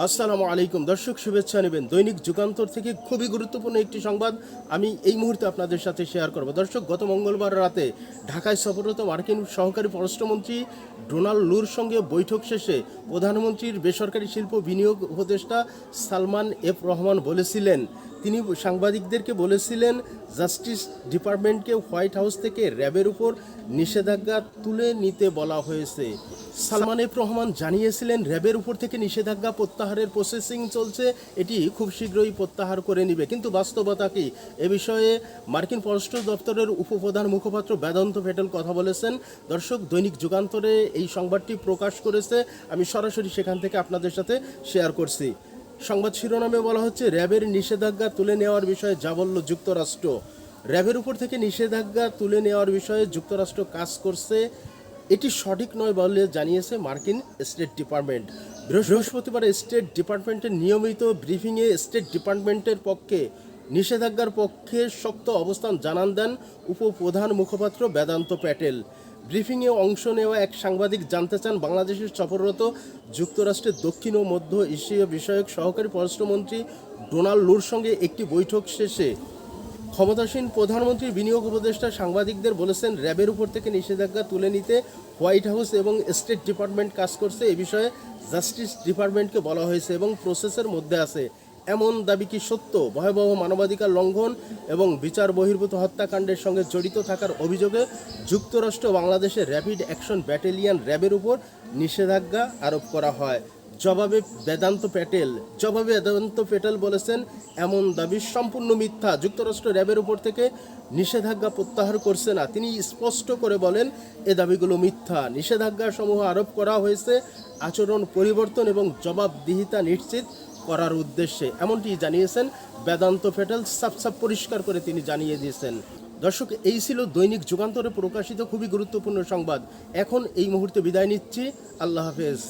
আসসালামু আলাইকুম। দর্শক, শুভেচ্ছা নেবেন। দৈনিক যুগান্তর থেকে খুবই গুরুত্বপূর্ণ একটি সংবাদ আমি এই মুহূর্তে আপনাদের সাথে শেয়ার করব। দর্শক, গত মঙ্গলবার রাতে ঢাকায় সফররত মার্কিন সহকারী পররাষ্ট্রমন্ত্রী ডোনাল্ড লুর সঙ্গে বৈঠক শেষে প্রধানমন্ত্রীর বেসরকারি শিল্প বিনিয়োগ উপদেষ্টা সালমান এফ রহমান বলেছিলেন। তিনি সাংবাদিকদেরকে বলেছিলেন, জাস্টিস ডিপার্টমেন্টকে হোয়াইট হাউস থেকে র্যাবের উপর নিষেধাজ্ঞা তুলে নিতে বলা হয়েছে। সালমান এফ রহমান জানিয়েছিলেন, র্যাবের উপর থেকে নিষেধাজ্ঞা প্রত্যাহারের প্রসেসিং চলছে, এটি খুব শীঘ্রই প্রত্যাহার করে নিবে। কিন্তু বাস্তবতা কি? এ বিষয়ে মার্কিন পররাষ্ট্র দপ্তরের উপপ্রধান মুখপাত্র বেদান্ত ভেটেল কথা বলেছেন। দর্শক, দৈনিক যুগান্তরে এই সংবাদটি প্রকাশ করেছে। আমি সরাসরি সেখান থেকে আপনাদের সাথে শেয়ার করছি। সংবাদ শিরোনামে বলা হচ্ছে, র্যাবের নিষেধাজ্ঞা তুলে নেওয়ার বিষয়ে যা বলল যুক্তরাষ্ট্র। র্যাবের উপর থেকে নিষেধাজ্ঞা তুলে নেওয়ার বিষয়ে যুক্তরাষ্ট্র কাজ করছে। এটি সঠিক নয় বলে জানিয়েছে মার্কিন স্টেট ডিপার্টমেন্ট। বৃহস্পতিবার স্টেট ডিপার্টমেন্টের নিয়মিত ব্রিফিংয়ে স্টেট ডিপার্টমেন্টের পক্ষে নিষেধাজ্ঞার পক্ষে শক্ত অবস্থান জানান দেন উপপ্রধান মুখপাত্র বেদান্ত প্যাটেল। ব্রিফিংয়ে অংশ নেওয়া এক সাংবাদিক জানতে চান বাংলাদেশের সফররত যুক্তরাষ্ট্রের দক্ষিণ ও মধ্য এশীয় বিষয়ক সহকারী পররাষ্ট্রমন্ত্রী ডোনাল্ড লুর সঙ্গে একটি বৈঠক শেষে ক্ষমতাসীন প্রধানমন্ত্রীর বিনিয়োগ উপদেষ্টা সাংবাদিকদের বলেছেন, র্যাবের উপর থেকে নিষেধাজ্ঞা তুলে নিতে হোয়াইট হাউস এবং স্টেট ডিপার্টমেন্ট কাজ করছে। এ বিষয়ে জাস্টিস ডিপার্টমেন্টকে বলা হয়েছে এবং প্রসেসের মধ্যে আছে। এমন দাবি কি সত্য? ভয়াবহ মানবাধিকার লঙ্ঘন এবং বিচার বহির্ভূত হত্যাকাণ্ডের সঙ্গে জড়িত থাকার অভিযোগে যুক্তরাষ্ট্র বাংলাদেশের র্যাপিড অ্যাকশন ব্যাটালিয়ন র্যাবের উপর নিষেধাজ্ঞা আরোপ করা হয়। জবাবে বেদান্ত প্যাটেল, জবাবে বেদান্ত প্যাটেল বলেছেন, এমন দাবি সম্পূর্ণ মিথ্যা। যুক্তরাষ্ট্র র্যাবের উপর থেকে নিষেধাজ্ঞা প্রত্যাহার করছে না। তিনি স্পষ্ট করে বলেন, এ দাবিগুলো মিথ্যা। নিষেধাজ্ঞা সমূহ আরোপ করা হয়েছে আচরণ, পরিবর্তন এবং জবাবদিহিতা নিশ্চিত করার উদ্দেশ্যে। এমনটি জানিয়েছেন বেদান্ত প্যাটেল। সাফ সাফ পরিষ্কার করে তিনি জানিয়ে দিয়েছেন। দর্শক, এই ছিল দৈনিক যুগান্তরে প্রকাশিত খুবই গুরুত্বপূর্ণ সংবাদ। এখন এই মুহূর্তে বিদায় নিচ্ছি। আল্লাহ হাফেজ।